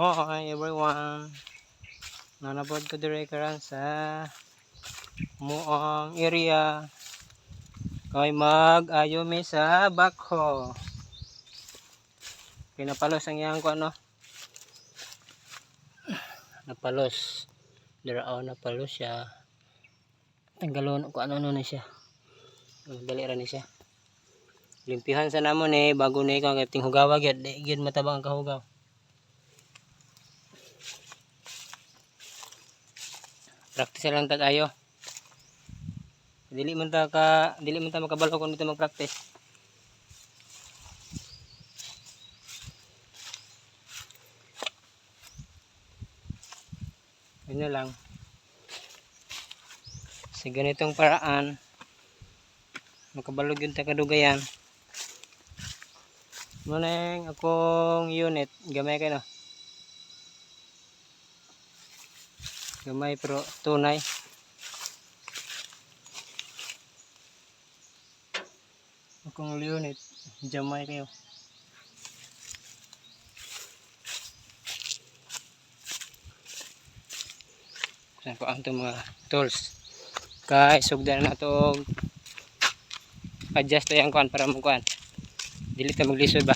Hi everyone. Nanapod ko dire karon sa muang area. Kay mag-ayo mi sa bakho. Pinapalos ang iyang ko ano. Napalos. Dira ako napalos siya. Tanggalon ko ano ano na siya. Oh, Dali ra ni siya. Limpihan sa namon eh bago na ikaw kay ting hugawa gyud gyud matabang ang kahugaw. Practice lang ta tayo. Dili man ta ka dili man ta makabalo kung dito mag-practice. Lang. Sa ganitong paraan makabalog yung takadugayan Muneng akong unit. Gamay kayo no gamay pero tunay. Akong unit gamay kayo. Saan ko ang itong mga tools? Kay sugdan na ito. Adjust to yung para mo kuan dili ta maglisod ba